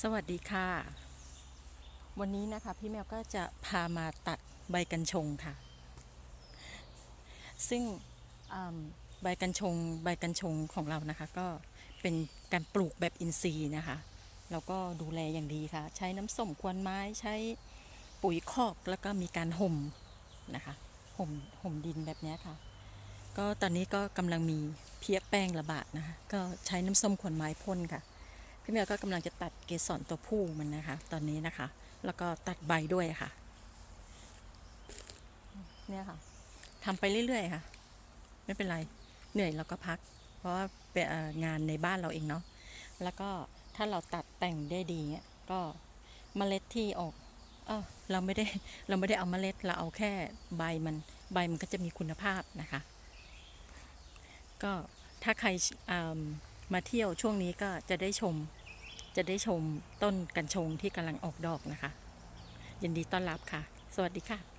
สวัสดีค่ะ วันนี้นะคะพี่แมวก็จะพามาตัดใบกัญชงค่ะ ซึ่งใบกัญชงใบกัญชงของเรานะคะ ก็เป็นการปลูกแบบอินทรีย์นะคะแล้วก็ดูแลอย่างดีค่ะ ใช้น้ำส้มควนไม้ใช้ปุ๋ยคอกแล้วก็มีการห่มนะคะห่มห่มดินแบบนี้ค่ะ ก็ตอนนี้ก็กำลังมีเพี้ยแป้งระบาดนะคะก็ใช้น้ำส้มควนไม้พ่นค่ะ พี่แมวก็กำลังจะตัดเกสรตัวผู้มันนะคะ ตอนนี้นะคะ แล้วก็ตัดใบด้วยค่ะ เนี่ยค่ะทำไปเรื่อยๆค่ะ ไม่เป็นไร เหนื่อยเราก็พัก เพราะว่าเป็นงานในบ้านเราเองเนาะ แล้วก็ถ้าเราตัดแต่งได้ดีเนี่ยก็เมล็ดที่ออกเออเราไม่ได้เราไม่ได้เอาเมล็ดเราเอาแค่ใบมันใบมันก็จะมีคุณภาพนะคะ ก็ถ้าใครอ่า มาเที่ยวช่วงนี้ก็จะได้ชม จะได้ชมต้นกัญชงที่กำลังออกดอกนะคะ ยินดีต้อนรับค่ะ สวัสดีค่ะ